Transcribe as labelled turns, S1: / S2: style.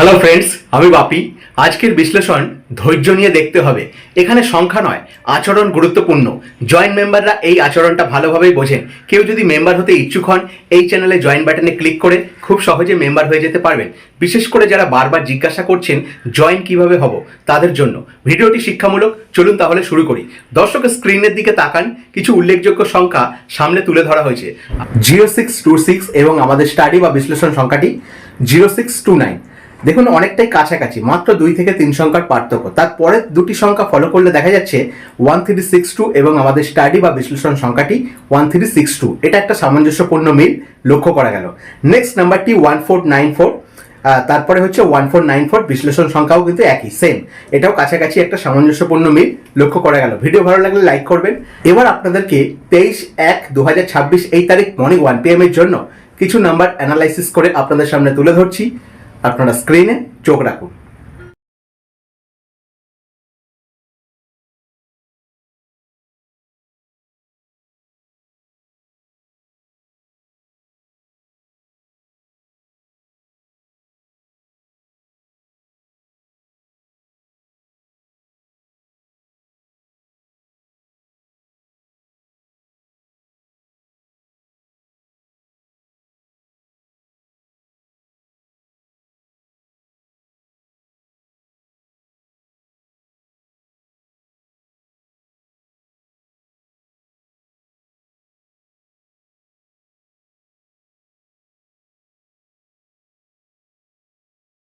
S1: Hello friends আমি বাপি। আজকের বিশ্লেষণ ধৈর্য নিয়ে দেখতে হবে। এখানে সংখ্যা নয়, আচরণ গুরুত্বপূর্ণ। জয়েন্ট মেম্বাররা এই আচরণটা ভালোভাবেই বোঝেন। কেউ যদি মেম্বার হতে ইচ্ছুক হন, এই চ্যানেলে জয়েন বাটনে ক্লিক করে খুব সহজে মেম্বার হয়ে যেতে পারবেন। বিশেষ করে যারা বারবার জিজ্ঞাসা করছেন জয়েন কীভাবে হব তাদের জন্য। ভিডিওটি শিক্ষামূলক, চলুন তাহলে শুরু করি। দর্শক স্ক্রিনের দিকে তাকান, কিছু উল্লেখযোগ্য সংখ্যা সামনে তুলে ধরা হয়েছে। জিরো সিক্স টু সিক্স এবং আমাদের স্টাডি বা বিশ্লেষণ সংখ্যাটি জিরো সিক্স টু নাইন দেখুন, অনেকটাই কাছাকাছি, মাত্র দুই থেকে তিন সংখ্যার পার্থক্য। তারপরে দুটি সংখ্যা ফলো করলে দেখা যাচ্ছে ওয়ান থ্রি সিক্স টু এবং আমাদের স্টাডি বা বিশ্লেষণ সংখ্যাটি ওয়ান থ্রি সিক্স টু এটা একটা সামঞ্জস্যপূর্ণ মিল, লক্ষ্য করা গেল। নেক্সট নাম্বারটি ওয়ান ফোর নাইন ফোর তারপরে হচ্ছে ওয়ান ফোর নাইন ফোর বিশ্লেষণ সংখ্যাও কিন্তু একই সেম এটাও কাছাকাছি একটা সামঞ্জস্যপূর্ণ মিল, লক্ষ্য করা গেল। ভিডিও ভালো লাগলে লাইক করবেন। এবার আপনাদেরকে তেইশ এক দু এই তারিখ মর্নিং ওয়ান পি এর জন্য কিছু নাম্বার অ্যানালাইসিস করে আপনাদের সামনে তুলে ধরছি। আপনারা স্ক্রিনে চোখ রাখুন।